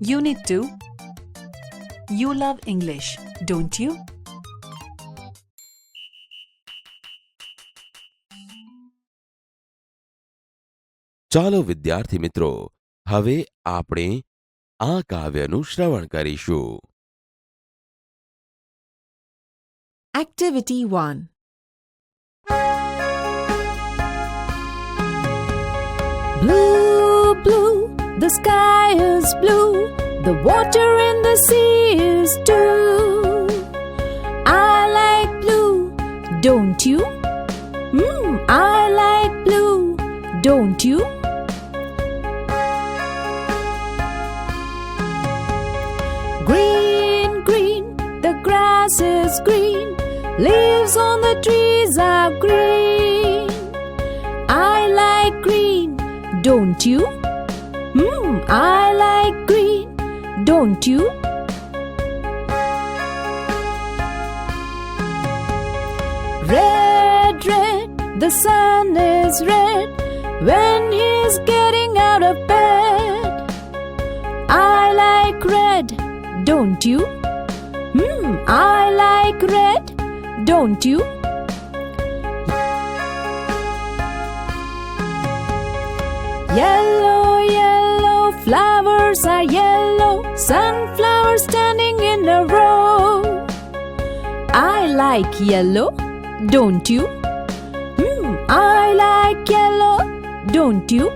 Unit 2 You love English, don't you? ચાલો વિદ્યાર્થી મિત્રો હવે આપણે આ કાવ્યનું શ્રવણ કરીશું Activity 1 Blue, sky is blue, the water in the sea is too. I like blue, don't you? Hmm, I like blue, don't you? Green, green, the grass is green, leaves on the trees are green. I like green, don't you? Hmm, I like green, don't you? Red, red, the sun is red when he's getting out of bed. I like red, don't you? Hmm, I like red, don't you? Yellow, yellow, flowers are yellow, sunflowers standing in a row. I like yellow, don't you? Hmm, I like yellow, don't you?